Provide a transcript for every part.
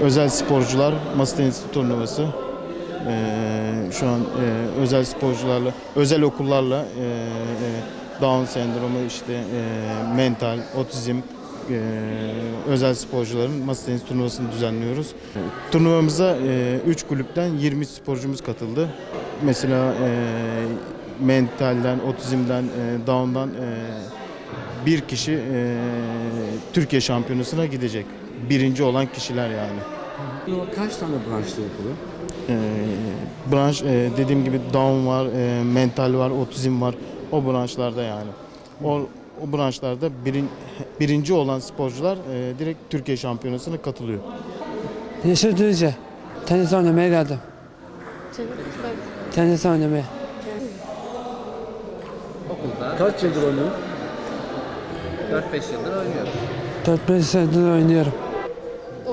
özel sporcular masa tenisi turnuvası. Ee, şu an e, özel sporcularla, özel okullarla e, e, Down sendromu, işte e, mental, otizm, e, özel sporcuların masa tenisi turnuvasını düzenliyoruz. E, Turnuvamıza 3 kulüpten 20 sporcumuz katıldı. Mesela e, mentalden, otizmden, e, Down'dan e, bir kişi e, Türkiye şampiyonasına gidecek. Birinci olan kişiler yani. Kaç tane branşta yapılıyor? E, branş e, dediğim gibi Down var, e, mental var, otizm var. O branşlarda yani. O, o branşlarda birin, birinci olan sporcular e, direkt Türkiye şampiyonasına katılıyor. Yeşil Düzce. Tenis oynamaya geldim. Tenis oynamaya. Okulda Kaç yıldır oynuyorsun? 4-5 yıldır oynuyorum. 4-5 senedir oynuyorum.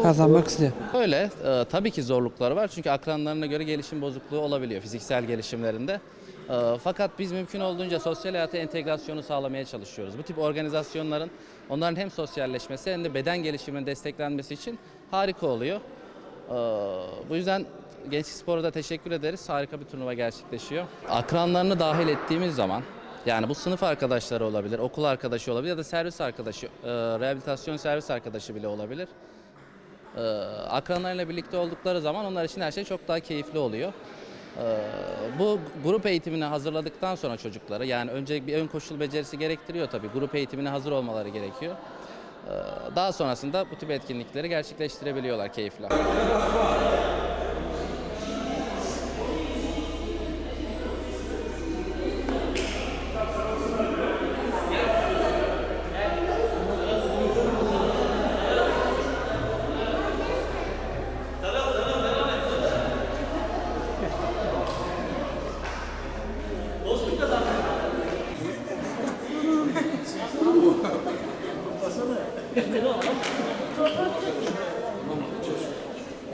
Kazanmak istiyorum. Öyle e, tabii ki zorlukları var çünkü akranlarına göre gelişim bozukluğu olabiliyor fiziksel gelişimlerinde. E, fakat biz mümkün olduğunca sosyal hayata entegrasyonu sağlamaya çalışıyoruz. Bu tip organizasyonların onların hem sosyalleşmesi hem de beden gelişiminin desteklenmesi için harika oluyor. E, bu yüzden Gençlik Spor'a da teşekkür ederiz. Harika bir turnuva gerçekleşiyor. Akranlarını dahil ettiğimiz zaman yani bu sınıf arkadaşları olabilir, okul arkadaşı olabilir ya da servis arkadaşı, e, rehabilitasyon servis arkadaşı bile olabilir. Ee, akranlarıyla birlikte oldukları zaman onlar için her şey çok daha keyifli oluyor. Ee, bu grup eğitimini hazırladıktan sonra çocukları yani önce bir ön koşul becerisi gerektiriyor tabii. Grup eğitimine hazır olmaları gerekiyor. Ee, daha sonrasında bu tip etkinlikleri gerçekleştirebiliyorlar keyifle.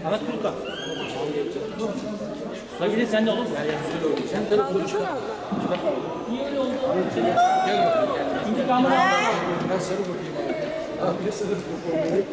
Ahmet Kurka. Sagile sen de olur mu? Sen de konuş. Niye öyle oldu? Gel bakalım. İntikamını al. Ben sarı bakayım abi. Abi sarı bakayım.